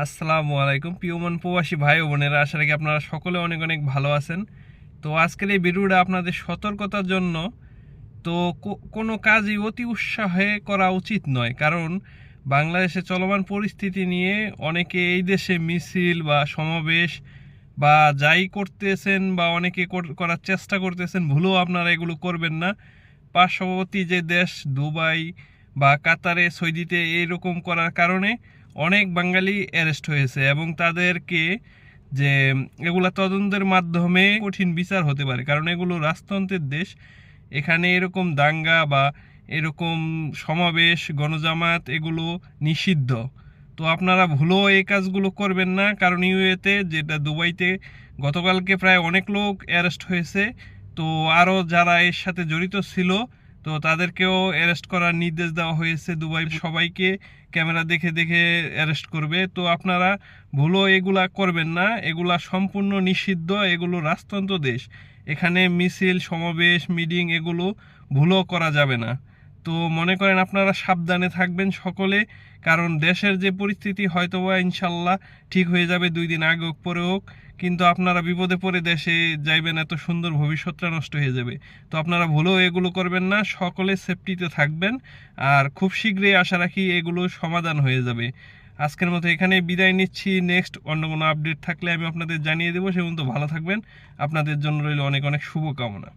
আসসালামু আলাইকুম পিওমন প্রবাসী ভাই বোনেরা, আশা রাখি আপনারা সকলে অনেক অনেক ভালো আছেন। তো আজকের এই ভিডিওটা আপনাদের সতর্কতার জন্য, তো কোনো কাজই অতি উৎসাহে করা উচিত নয়। কারণ বাংলাদেশে চলমান পরিস্থিতি নিয়ে অনেকে এই দেশে মিছিল বা সমাবেশ বা যাই করতেছেন বা অনেকে করার চেষ্টা করতেছেন, ভুলেও আপনারা এগুলো করবেন না। পার্শ্ববর্তী যে দেশ, দুবাই বা কাতারে, সৌদিতে এইরকম করার কারণে অনেক বাঙালি অ্যারেস্ট হয়েছে এবং তাদেরকে যে এগুলা তদন্তের মাধ্যমে কঠিন বিচার হতে পারে। কারণ এগুলো রাজতন্ত্রের দেশ। এখানে এরকম দাঙ্গা বা এরকম সমাবেশ গণজামাত এগুলো নিষিদ্ধ। তো আপনারা ভুলেও এই কাজগুলো করবেন না। কারণ ইউএতে যেটা দুবাইতে গতকালকে প্রায় অনেক লোক অ্যারেস্ট হয়েছে। তো আরও যারা এর সাথে জড়িত ছিল তো তাদেরকেও অ্যারেস্ট করার নির্দেশ দেওয়া হয়েছে দুবাই সবাইকে। ক্যামেরা দেখে দেখে অ্যারেস্ট করবে। তো আপনারা ভুলও এগুলা করবেন না। এগুলা সম্পূর্ণ নিষিদ্ধ। এগুলো রাজতন্ত্র দেশ। এখানে মিছিল, সমাবেশ মিটিং এগুলো ভুলও করা যাবে না। তো মনে করেন আপনারা সাবধানে থাকবেন সকলে, কারণ দেশের যে পরিস্থিতি হয়তো বা ইনশাল্লাহ ঠিক হয়ে যাবে দুই দিন আগে হোক, পরে হোক, কিন্তু আপনারা বিপদে পড়ে দেশে যাইবেন, এত সুন্দর ভবিষ্যৎটা নষ্ট হয়ে যাবে। তো আপনারা ভুলেও এগুলো করবেন না, সকলে সেফটিতে থাকবেন, আর খুব শীঘ্রই আশা রাখি এগুলো সমাধান হয়ে যাবে। আজকের মতো এখানে বিদায় নিচ্ছি। নেক্সট অন্য কোনো আপডেট থাকলে আমি আপনাদের জানিয়ে দেবো। সে পর্যন্ত ভালো থাকবেন। আপনাদের জন্য রইল অনেক অনেক শুভকামনা।